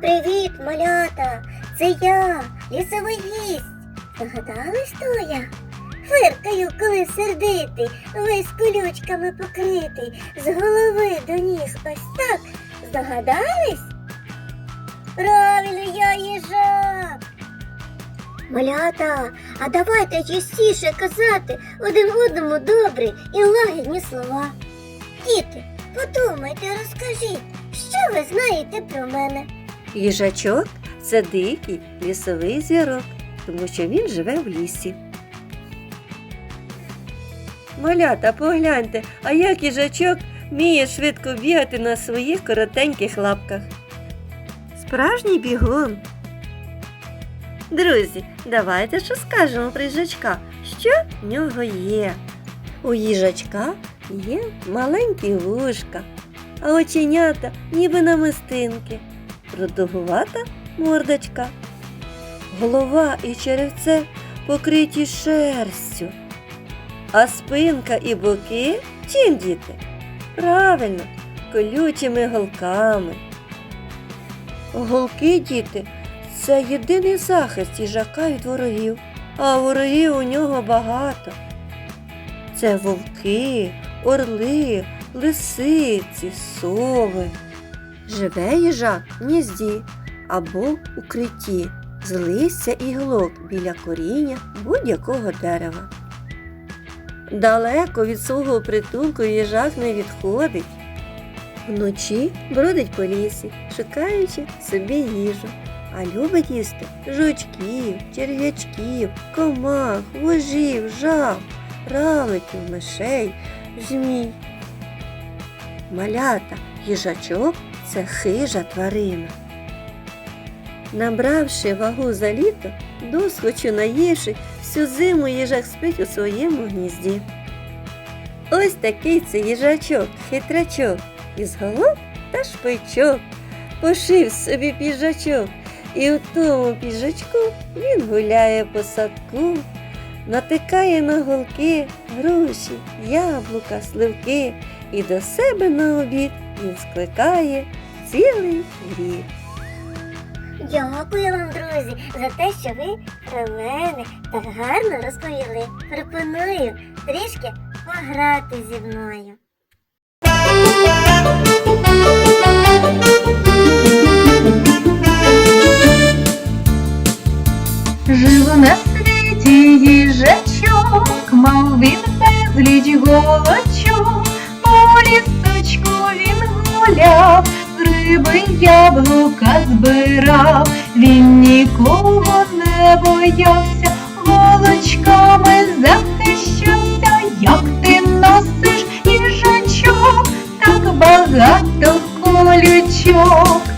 Привіт, малята! Це я, лісовий гість. Здогадались, хто я? Фиркаю, коли сердитий, весь колючками покритий, з голови до ніг ось так. Здогадались? Правильно, я їжак. Малята, а давайте частіше казати один одному добрі і лагідні слова. Діти, подумайте, розкажіть, що ви знаєте про мене? Їжачок це дикий лісовий звірок, тому що він живе в лісі. Малята, погляньте, а як їжачок вміє швидко бігати на своїх коротеньких лапках. Справжній бігун. Друзі, давайте що скажемо про їжачка, що в нього є. У їжачка є маленькі вушка, а оченята ніби намистинки продовгувата мордочка. Голова і черевце покриті шерстю, а спинка і боки чим діти? Правильно, колючими голками. Голки, діти, це єдиний захист їжака від ворогів, а ворогів у нього багато. Це вовки, орли, лисиці, сови. Живе їжак в гнізді або в укритті з листя і гілок біля коріння будь-якого дерева. Далеко від свого притулку їжак не відходить. Вночі бродить по лісі, шукаючи собі їжу, а любить їсти жучків, черв'ячків, комах, вужів, жаб, равликів, мишей, змій. Малята, їжачок це хижа тварина. Набравши вагу за літо, досхочу наївши, всю зиму їжак спить у своєму гнізді. Ось такий це їжачок, хитрачок, із голов та шпичок. Пошив собі піджачок, і у тому піджачку він гуляє по садку, натикає на голки, груші, яблука, сливки, і до себе на обід він скликає цілий рік. Дякую вам, друзі, за те, що ви про мене так гарно розповіли. Пропоную трішки пограти зі мною. Жив на світі їжачок, мав він безліч голочок, він гуляв, риби яблука збирав, він нікого не боявся, голочками захищався, як ти носиш їжачок, так багато колючок.